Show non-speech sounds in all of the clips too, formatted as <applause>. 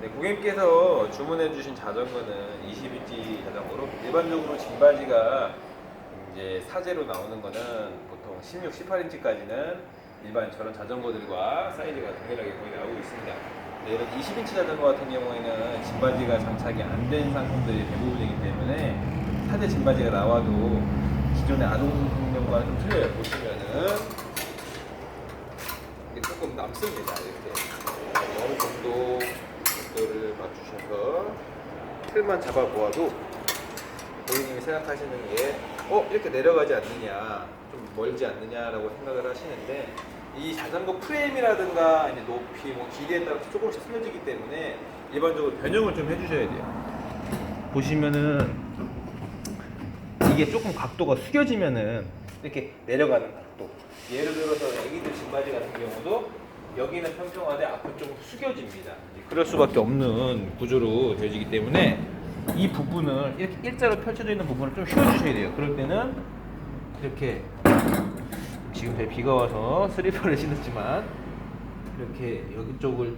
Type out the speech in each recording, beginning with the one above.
네, 고객님께서 주문해주신 자전거는 20인치 자전거로 일반적으로 짐바지가 이제 사제로 나오는 거는 보통 16, 18인치까지는 일반 저런 자전거들과 사이즈가 동일하게 거의 나오고 있습니다. 네, 이런 20인치 자전거 같은 경우에는 짐바지가 장착이 안 된 상품들이 대부분이기 때문에 사제 짐바지가 나와도 기존의 아동용과는 좀 틀려요. 보시면은 조금 남습니다. 이렇게 어느 정도 각도를 맞추셔서 틀만 잡아 보아도 고객님이 생각하시는 게 어? 이렇게 내려가지 않느냐 좀 멀지 않느냐라고 생각을 하시는데 이 자전거 프레임이라든가 이제 높이 뭐 길이에 따라서 조금씩 틀려지기 때문에 일반적으로 변형을 좀 해주셔야 돼요 보시면은 이게 조금 각도가 숙여지면은 이렇게 내려가는 각도 예를 들어서 애기들 짐바지 같은 경우도 여기는 평평하되 좀 숙여집니다. 그럴 수밖에 없는 구조로 되어지기 때문에 이 부분을 이렇게 일자로 펼쳐져 있는 부분을 좀 휘어주셔야 돼요. 그럴 때는 이렇게 지금 저희 비가 와서 <laughs> 슬리퍼를 신었지만 이렇게 여기 쪽을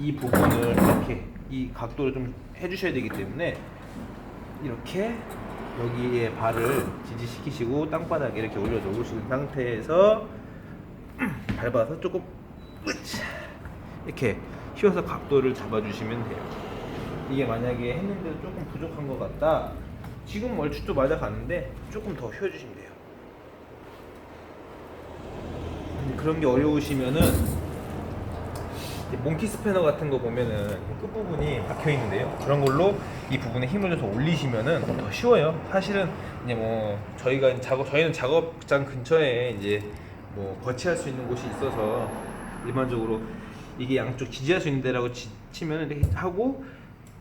이 부분을 이렇게 이 각도를 좀 해주셔야 되기 때문에 이렇게 여기에 발을 지지시키시고 땅바닥에 이렇게 올려 놓으시는 상태에서 <clears throat> 밟아서 조금 이렇게 휘어서 각도를 잡아주시면 돼요. 이게 만약에 했는데 조금 부족한 것 같다. 지금 얼추도 맞아가는데 조금 더 휘어주시면 돼요. 그런 게 어려우시면은 몽키 스패너 같은 거 보면은 끝 부분이 박혀 있는데요. 그런 걸로 이 부분에 힘을 줘서 올리시면은 더 쉬워요. 사실은 이제 뭐 저희가 작업 저희는 작업장 근처에 이제 뭐 거치할 수 있는 곳이 있어서 일반적으로 이게 양쪽 지지할 수 있는 데라고 지, 치면 이렇게 하고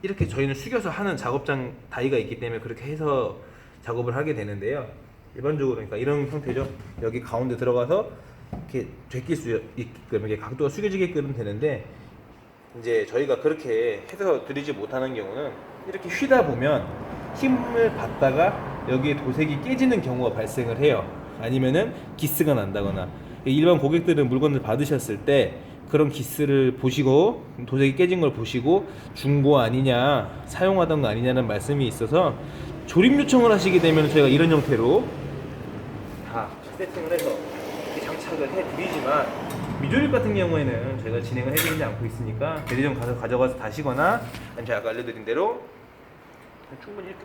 이렇게 저희는 숙여서 하는 작업장 다이가 있기 때문에 그렇게 해서 작업을 하게 되는데요. 일반적으로 그러니까 이런 형태죠. 여기 가운데 들어가서 이렇게 제낄 수 있게끔 이렇게 각도가 숙여지게끔 되는데 이제 저희가 그렇게 해서 드리지 못하는 경우는 이렇게 휘다 보면 힘을 받다가 여기에 도색이 깨지는 경우가 발생을 해요. 아니면은 기스가 난다거나 일반 고객들은 물건을 받으셨을 때 그런 기스를 보시고 도색이 깨진 걸 보시고 중고 아니냐 사용하던 거 아니냐는 말씀이 있어서 조립 요청을 하시게 되면 저희가 이런 형태로 다 세팅을 해서 장착을 해드리지만 미조립 같은 경우에는 저희가 진행을 해드리지 않고 있으니까 대리점 가서 가져가서 다시거나 아니면 제가 아까 알려드린 대로 충분히 이렇게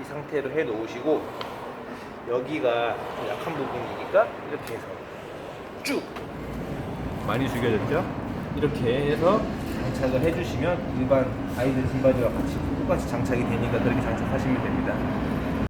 이 상태로 해 놓으시고 여기가 좀 약한 부분이니까 이렇게 해서 쭉 많이 숙여졌죠? 이렇게 해서 장착을 해주시면 일반 아이들 짐바지와 같이 똑같이 장착이 되니까 그렇게 장착하시면 됩니다.